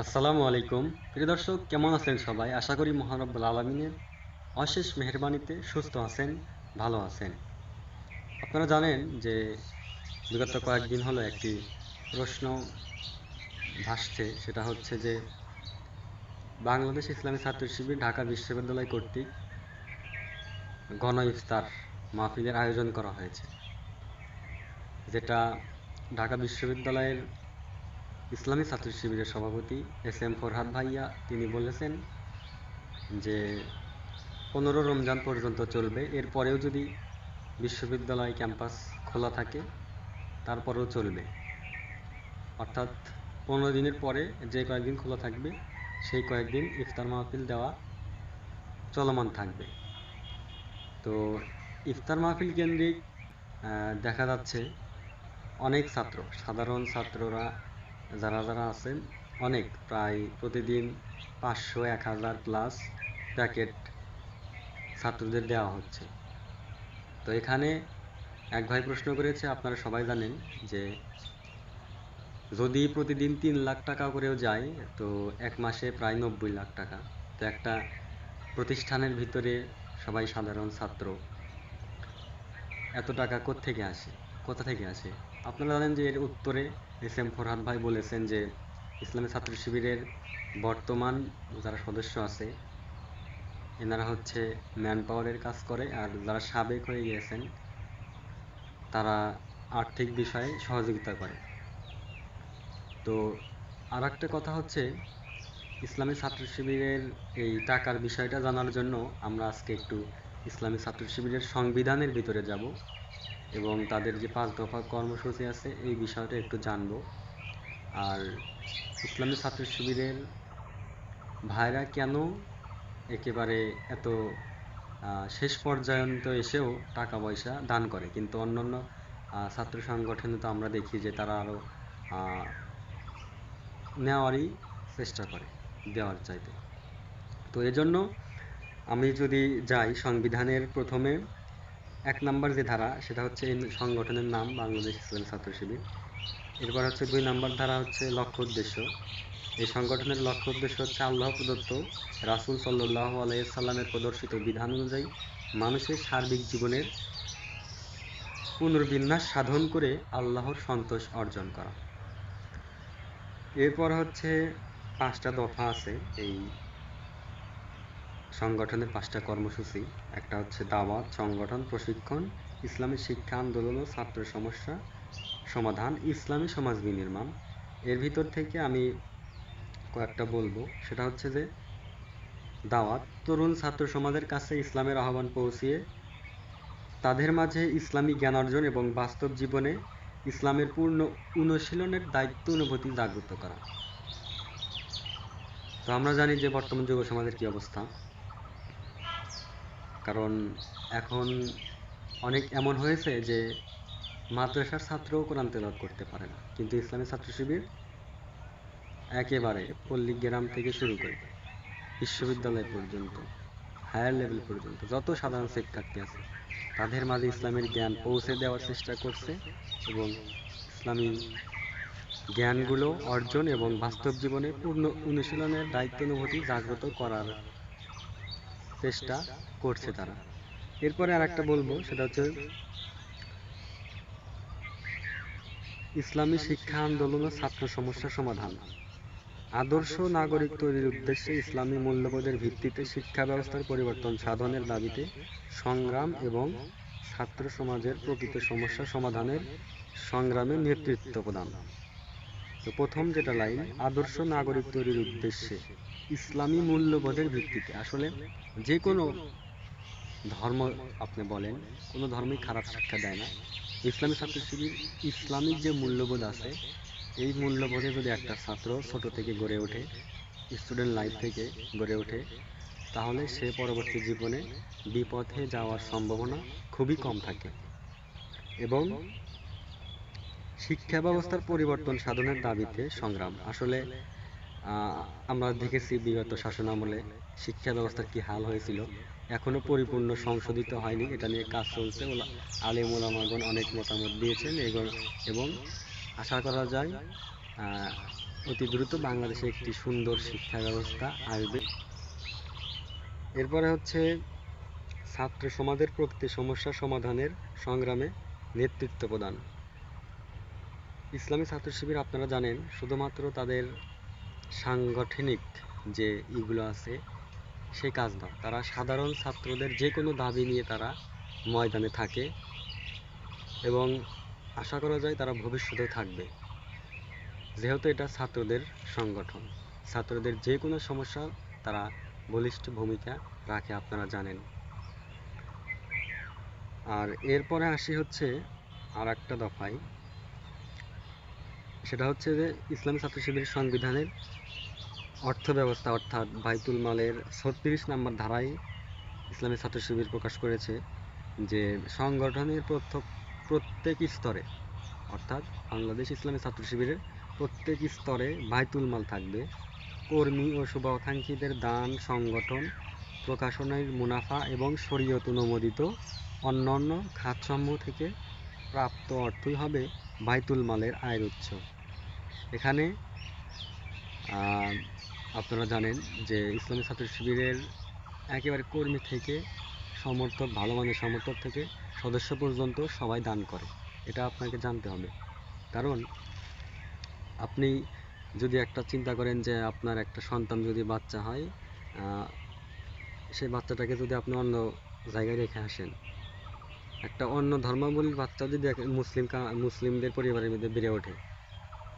আসসালামু আলাইকুম। প্রিয় দর্শক, কেমন আছেন সবাই? আশা করি মহানব্বুল আলমিনের অশেষ মেহরবানিতে সুস্থ আছেন, ভালো আছেন। আপনারা জানেন যে বিগত কয়েকদিন হলো একটি প্রশ্ন ভাসছে, সেটা হচ্ছে যে বাংলাদেশ ইসলামী ছাত্র শিবির ঢাকা বিশ্ববিদ্যালয় কর্তৃক গণ ইফতার মাহফিলের আয়োজন করা হয়েছে, যেটা ঢাকা বিশ্ববিদ্যালয়ের ইসলামী ছাত্র শিবিরের সভাপতি এস এম ফরহাদ ভাইয়া, তিনি বলেছেন যে পনেরো রমজান পর্যন্ত চলবে। এরপরেও যদি বিশ্ববিদ্যালয় ক্যাম্পাস খোলা থাকে, তারপরেও চলবে। অর্থাৎ পনেরো দিনের পরে যে কয়েকদিন খোলা থাকবে, সেই কয়েকদিন ইফতার মাহফিল দেওয়া চলমান থাকবে। তো ইফতার মাহফিল কেন্দ্রিক দেখা যাচ্ছে অনেক ছাত্র, সাধারণ ছাত্ররা যারা যারা আছেন, অনেক। প্রায় প্রতিদিন পাঁচশো, এক হাজার প্লাস প্যাকেট ছাত্রদের দেওয়া হচ্ছে। তো এখানে এক ভাই প্রশ্ন করেছে, আপনারা সবাই জানেন যে যদি প্রতিদিন তিন লাখ টাকা করেও যায়, তো এক মাসে প্রায় নব্বই লাখ টাকা। তো একটা প্রতিষ্ঠানের ভিতরে সবাই সাধারণ ছাত্র। এত টাকা থেকে আসে? কোথা থেকে আসে? আপনারা জানেন যে এর উত্তরে এস এম ফরহাদ ভাই বলেছেন যে ইসলামী ছাত্র শিবিরের বর্তমান যারা সদস্য আছে, এনারা হচ্ছে ম্যান পাওয়ারের কাজ করে আর যারা সাবেক হয়ে গিয়েছেন, তারা আর্থিক বিষয়ে সহযোগিতা করে। তো আর একটা কথা হচ্ছে, ইসলামী ছাত্র শিবিরের এই টাকার বিষয়টা জানার জন্য আমরা আজকে একটু ইসলামী ছাত্র শিবিরের সংবিধানের ভিতরে যাব। এবং তাদের যে পাঁচ দফা কর্মসূচি আছে, এই বিষয়টা একটু জানব। আর ইসলামী ছাত্র শিবিরের ভাইরা কেন একেবারে এত শেষ পর্যায়ন্ত এসেও টাকা পয়সা দান করে? কিন্তু অন্যান্য ছাত্র সংগঠনে তো আমরা দেখি যে তারা আরও নেওয়ারই চেষ্টা করে, দেওয়ার চাইতে। তো এজন্য আমি যদি যাই সংবিধানের প্রথমে এক নাম্বার যে ধারা, সেটা হচ্ছে এই সংগঠনের নাম বাংলাদেশ ইসলামী ছাত্র শিবির এরপর হচ্ছে দুই নাম্বার ধারা হচ্ছে লক্ষ্য উদ্দেশ্য। এই সংগঠনের লক্ষ্য উদ্দেশ্য হচ্ছে আল্লাহ প্রদত্ত রাসূল সাল্লাহ আলাইসাল্লামের প্রদর্শিত বিধান অনুযায়ী মানুষের সার্বিক জীবনের পুনর্বিন্যাস সাধন করে আল্লাহর সন্তোষ অর্জন করা। এরপর হচ্ছে পাঁচটা দফা আছে এই সংগঠনের পাঁচটা কর্মসূচি। একটা হচ্ছে দাওয়াত, সংগঠন, প্রশিক্ষণ, ইসলামী শিক্ষা, আন্দোলন ও ছাত্র সমস্যা সমাধান, ইসলামী সমাজ বিনির্মাণ। এর ভিতর থেকে আমি কয়েকটা বলব। সেটা হচ্ছে যে, দাওয়াত, তরুণ ছাত্র সমাজের কাছে ইসলামের আহ্বান পৌঁছিয়ে তাদের মাঝে ইসলামী জ্ঞান অর্জন এবং বাস্তব জীবনে ইসলামের পূর্ণ অনুশীলনের দায়িত্ব, অনুভূতি জাগ্রত করা। তো আমরা জানি যে বর্তমান যুব সমাজের কি অবস্থা। কারণ এখন অনেক এমন হয়েছে যে মাদ্রাসার ছাত্রও কোরআন তেলাওয়াত করতে পারে না। কিন্তু ইসলামী ছাত্র শিবির একেবারে পল্লী গ্রাম থেকে শুরু করে বিশ্ববিদ্যালয় পর্যন্ত, হায়ার লেভেল পর্যন্ত যত সাধারণ শিক্ষার্থী আছে, তাদের মাঝে ইসলামের জ্ঞান পৌঁছে দেওয়ার চেষ্টা করছে এবং ইসলামী জ্ঞানগুলো অর্জন এবং বাস্তব জীবনে পূর্ণ অনুশীলনের দায়িত্ব অনুভূতি জাগ্রত করার চেষ্টা করছে তারা। এরপরে আর একটা বলব সেটা হচ্ছে ইসলামী শিক্ষা আন্দোলন ও ছাত্র সমস্যা সমাধান। আদর্শ নাগরিক তৈরির উদ্দেশ্যে ইসলামী মূল্যবোধের ভিত্তিতে শিক্ষা ব্যবস্থার পরিবর্তন সাধনের দাবিতে সংগ্রাম এবং ছাত্র সমাজের প্রকৃত সমস্যা সমাধানের সংগ্রামে নেতৃত্ব প্রদান। তো প্রথম যেটা লাইন আদর্শ নাগরিক তৈরির উদ্দেশ্যে। ইসলামী মূল্যবোধের ভিত্তিতে। আসলে যে কোনো ধর্ম আপনি বলেন, কোনো ধর্মই খারাপ শিক্ষা দেয় না। ইসলামী ছাত্র শিবির ইসলামিক যে মূল্যবোধ আছে, এই মূল্যবোধে যদি একটা ছাত্র ছোট থেকে গড়ে ওঠে স্টুডেন্ট লাইফ থেকে গড়ে ওঠে, তাহলে সে পরবর্তী জীবনে বিপথে যাওয়ার সম্ভাবনা খুবই কম থাকে। এবং শিক্ষা ব্যবস্থার পরিবর্তন সাধনের দাবিতে সংগ্রাম। আসলে আমরা দেখেছি বিগত শাসনামলে শিক্ষা ব্যবস্থার কি হাল হয়েছিল? এখনও পরিপূর্ণ সংশোধিত হয়নি, এটা নিয়ে কাজ চলছে। আলেম ওলামাগণ অনেক মতামত দিয়েছেন এবং আশা করা যায় অতি দ্রুত বাংলাদেশে একটি সুন্দর শিক্ষা ব্যবস্থা আসবে। এরপরে হচ্ছে ছাত্র সমাজের প্রকৃতি সমস্যা সমাধানের সংগ্রামে নেতৃত্ব প্রদান। ইসলামী ছাত্র শিবির আপনারা জানেন, শুধুমাত্র তাদের সাংগঠনিক যে ইগুলো আছে সেই কাজ না। তারা সাধারণ ছাত্রদের যে কোনো দাবি নিয়ে তারা ময়দানে থাকে এবং আশা করা যায় তারা ভবিষ্যতেও থাকবে। যেহেতু এটা ছাত্রদের সংগঠন, ছাত্রদের যে কোনো সমস্যা তারা বলিষ্ঠ ভূমিকা রাখে আপনারা জানেন। আর এরপরে আসি হচ্ছে আর একটা দফায়। সেটা হচ্ছে যে ইসলামী ছাত্র শিবিরের সংবিধানের অর্থ ব্যবস্থা অর্থাৎ বাইতুল মালের ছত্রিশ নম্বর ধারায় ইসলামী ছাত্র শিবির প্রকাশ করেছে যে সংগঠনের প্রত্যেক প্রত্যেক স্তরে, অর্থাৎ বাংলাদেশ ইসলামী ছাত্র শিবিরের প্রত্যেক স্তরে বাইতুল মাল থাকবে। কর্মী ও শুভাকাঙ্ক্ষীদের দান, সংগঠন, প্রকাশনের মুনাফা এবং শরীয়ত অনুমোদিত অন্যান্য খাতসমূহ থেকে প্রাপ্ত অর্থই হবে বাইতুল মালের আয়ের উৎস। এখানে আপনারা জানেন যে ইসলামী ছাত্র শিবিরের একেবারে কর্মী থেকে সমর্থক, ভালো মানের সমর্থক থেকে সদস্য পর্যন্ত সবাই দান করে। এটা আপনাকে জানতে হবে। কারণ আপনি যদি একটা চিন্তা করেন যে আপনার একটা সন্তান যদি বাচ্চা হয় সেই বাচ্চাটাকে যদি আপনি অন্য জায়গায় রেখে আসেন, একটা অন্য ধর্মাবলীর বাচ্চা যদি মুসলিম মুসলিমদের পরিবারের মধ্যে বেড়ে ওঠে,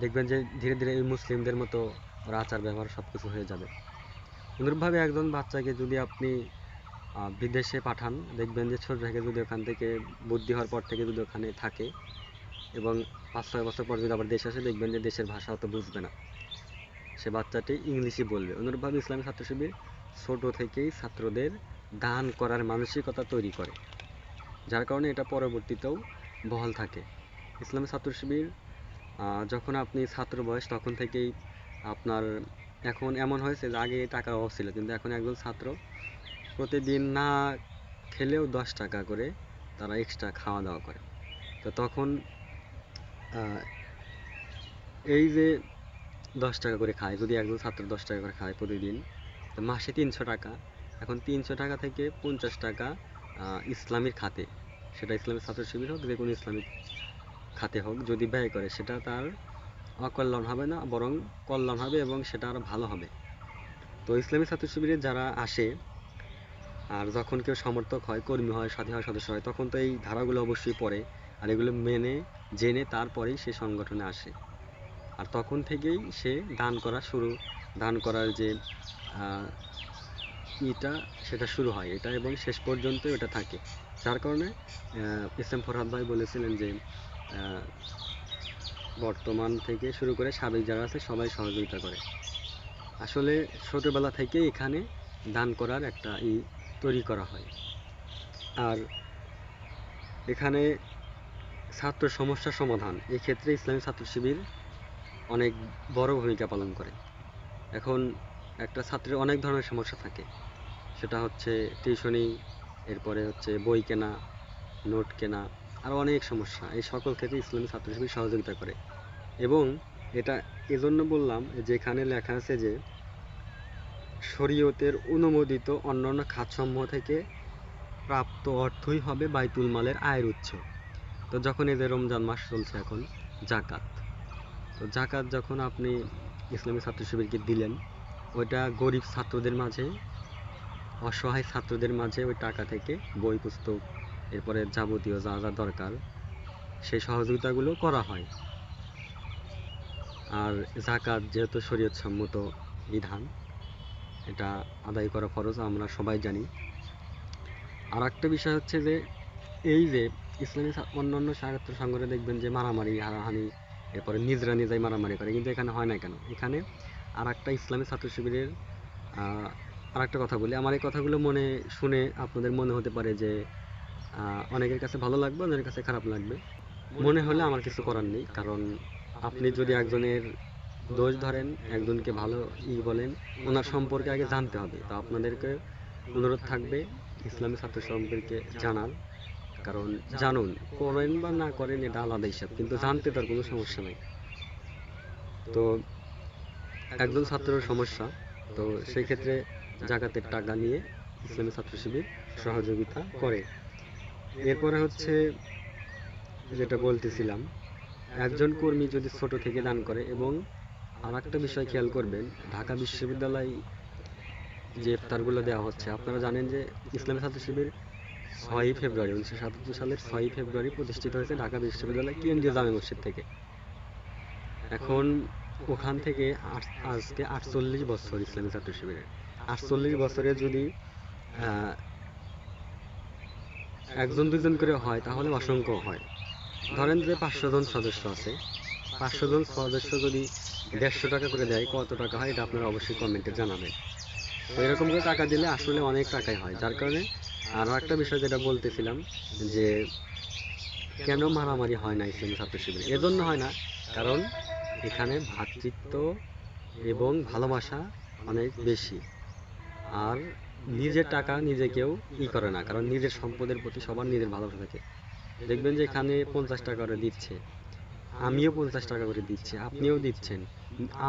দেখবেন যে ধীরে ধীরে এই মুসলিমদের মতো ওর আচার ব্যবহার সব কিছু হয়ে যাবে। অনুরূপভাবে একজন বাচ্চাকে যদি আপনি বিদেশে পাঠান, দেখবেন যে ছোট থেকে যদি ওখান থেকে বুদ্ধি হওয়ার পর থেকে যদি ওখানে থাকে এবং পাঁচ ছয় বছর পর যদি আবার দেশে আসে, দেখবেন যে দেশের ভাষা অত বুঝবে না। সে বাচ্চাটি ইংলিশই বলবে। অনুরূপভাবে ইসলামী ছাত্র শিবির ছোট থেকেই ছাত্রদের দান করার মানসিকতা তৈরি করে, যার কারণে এটা পরবর্তীতেও বহাল থাকে। ইসলামী ছাত্র শিবির যখন আপনি ছাত্র বয়স, তখন থেকেই আপনার এখন এমন হয়েছে যে আগে টাকার অভাব ছিল, কিন্তু এখন একজন ছাত্র প্রতিদিন না খেলেও দশ টাকা করে তারা এক্সট্রা খাওয়া দাওয়া করে। তো তখন এই যে দশ টাকা করে খায়, যদি একজন ছাত্র দশ টাকা করে খায় প্রতিদিন, তো মাসে তিনশো টাকা। এখন তিনশো টাকা থেকে পঞ্চাশ টাকা ইসলামীর খাতে। সেটা ইসলামী ছাত্র শিবির হোক যে কোনো ইসলামিক খাতে হোক, যদি ব্যয় করে, সেটা তার অকল্যাণ হবে না, বরং কল্যাণ হবে এবং সেটা আরও ভালো হবে। তো ইসলামী ছাত্র শিবিরে যারা আসে, আর যখন কেউ সমর্থক হয়, কর্মী হয়, সাথী হয়, সদস্য হয়, তখন তো এই ধারাগুলো অবশ্যই পড়ে, আর এগুলো মেনে, জেনে তারপরেই সে সংগঠনে আসে। আর তখন থেকেই সে দান করা শুরু, দান করার যে ইটা, সেটা শুরু হয়। এটা এবং শেষ পর্যন্ত এটা থাকে। যার কারণে ইসলাম ফরহাদ ভাই বলেছিলেন যে বর্তমান থেকে শুরু করে সাবেক যারা আছে, সবাই সহযোগিতা করে। আসলে ছোটবেলা থেকে এখানে দান করার একটা ই তৈরি করা হয়। আর এখানে ছাত্র সমস্যা সমাধান। এই ক্ষেত্রে ইসলামী ছাত্র শিবির অনেক বড় ভূমিকা পালন করে। এখন একটা ছাত্রের অনেক ধরনের সমস্যা থাকে। সেটা হচ্ছে টিউশনি, এরপরে হচ্ছে বই কেনা, নোট কেনা আরও অনেক সমস্যা। এই সকল ক্ষেত্রে ইসলামী ছাত্র শিবির সহযোগিতা করে। এবং এটা এজন্য বললাম যে এখানে লেখা আছে যে শরীয়তের অনুমোদিত অন্যান্য খাতসমূহ থেকে প্রাপ্ত অর্থই হবে বাইতুল মালের আয়ের উৎস। তো যখন যে রমজান মাস চলছে এখন, জাকাত। তো জাকাত যখন আপনি ইসলামী ছাত্র শিবিরকে দিলেন, ওইটা গরিব ছাত্রদের মাঝে, অসহায় ছাত্রদের মাঝে ওই টাকা থেকে বই, পুস্তক এরপরে যাবতীয় যা যা দরকার, সেই সহযোগিতাগুলো করা হয়। আর জাকাত যেহেতু শরীয়ত সম্মত বিধান, এটা আদায় করা ফরজ, আমরা সবাই জানি। আর একটা বিষয় হচ্ছে যে, এই যে ইসলামী অন্যান্য স্বাগত সংগঠনে দেখবেন যে মারামারি, হানাহানি, এরপরে নিজরা নিজেই মারামারি করে, কিন্তু এখানে হয় না কেন? এখানে আর একটা ইসলামী ছাত্র শিবিরের আর একটা কথা বলি। আমার এই কথাগুলো মনে, শুনে আপনাদের মনে হতে পারে যে অনেকের কাছে ভালো লাগবে অনেকের কাছে খারাপ লাগবে। মনে হলে আমার কিছু করার নেই কারণ আপনি যদি একজনের দোষ ধরেন একজনকে ভালো ই বলেন ওনার সম্পর্কে আগে জানতে হবে। তো আপনাদেরকে অনুরোধ থাকবে ইসলামী ছাত্র সম্পর্কে জানার। কারণ জানুন করেন বা না করেন এটা আলাদা হিসাব কিন্তু জানতে তার কোনো সমস্যা নেই। তো একজন ছাত্রের সমস্যা। তো সেই ক্ষেত্রে জাকাতের টাকা নিয়ে ইসলামী ছাত্র শিবির সহযোগিতা করে। এরপরে হচ্ছে যেটা বলতেছিলাম, একজন কর্মী যদি ছোট থেকে দান করে এবং আর একটা বিষয় খেয়াল করবেন, ঢাকা বিশ্ববিদ্যালয় যে ইফতারগুলো দেওয়া হচ্ছে, আপনারা জানেন যে ইসলামী ছাত্র শিবির ছয়ই ফেব্রুয়ারি, উনিশশো সাতাত্তর সালের ছয়ই ফেব্রুয়ারি প্রতিষ্ঠিত হয়েছে ঢাকা বিশ্ববিদ্যালয় কেন্দ্রীয় জামে মসজিদ থেকে। এখন ওখান থেকে আজকে আটচল্লিশ বছর ইসলামী ছাত্র শিবিরের। আটচল্লিশ বছরে যদি একজন দুজন করে হয়, তাহলে অসংখ্য হয়। ধরেন যে পাঁচশো জন সদস্য আছে। পাঁচশো জন সদস্য যদি দেড়শো টাকা করে দেয়, কত টাকা হয় এটা আপনারা অবশ্যই কমেন্টে জানাবেন। তো এরকম করে টাকা দিলে আসলে অনেক টাকাই হয়। যার কারণে আরও একটা বিষয় যেটা বলতেছিলাম, যে কেন মারামারি হয় না ইসলামী ছাত্র শিবির? এজন্য হয় না, কারণ এখানে ভ্রাতৃত্ব এবং ভালোবাসা অনেক বেশি। আর নিজের টাকা নিজে কেউ ই করে না, কারণ নিজের সম্পদের প্রতি সবার নিজের ভালোবাসা থাকে। দেখবেন যে এখানে পঞ্চাশ টাকা করে দিচ্ছে, আমিও পঞ্চাশ টাকা করে দিচ্ছি, আপনিও দিচ্ছেন,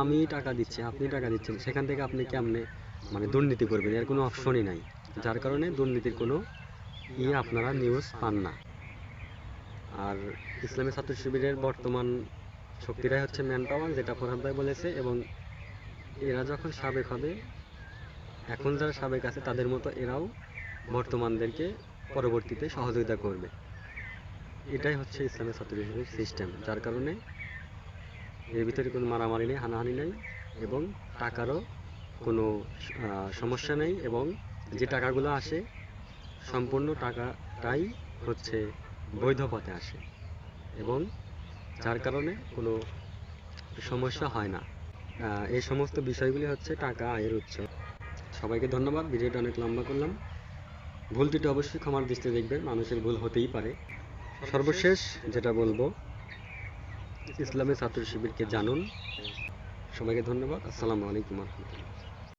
আমি টাকা দিচ্ছি, আপনি টাকা দিচ্ছেন, সেখান থেকে আপনি কেমনে মানে দুর্নীতি করবেন? এর কোনো অপশনই নাই। যার কারণে দুর্নীতির কোনো ই আপনারা নিউজ পান না। আর ইসলামী ছাত্র শিবিরের বর্তমান শক্তিটাই হচ্ছে ম্যান পাওয়ার যেটা ফরহাদ ভাই বলেছে, এবং এরা যখন সাবেক হবে এখন যারা সাবেক আছে, তাদের মতো এরাও বর্তমানদেরকে পরবর্তীতে সহযোগিতা করবে। এটাই হচ্ছে ইসলামের ছাত্র সিস্টেম যার কারণে এর ভিতরে কোনো মারামারি নেই, হানাহানি নেই এবং টাকারও কোনো সমস্যা নেই এবং যে টাকাগুলো আসে, সম্পূর্ণ টাকাটাই হচ্ছে বৈধ পথে আসে এবং যার কারণে কোনো সমস্যা হয় না। এই সমস্ত বিষয়গুলি হচ্ছে টাকা, আয়ের উৎস। সবাইকে ধন্যবাদ, ভিডিওটা অনেক লম্বা করলাম। ভুল ত্রুটি অবশ্যই ক্ষমার দৃষ্টিতে দেখবেন, মানুষের ভুল হতেই পারে। সর্বশেষ যেটা বলব, ইসলামী ছাত্র শিবিরকে জানুন। সবাইকে ধন্যবাদ, আসসালামু আলাইকুম রহমতুল্লাহ।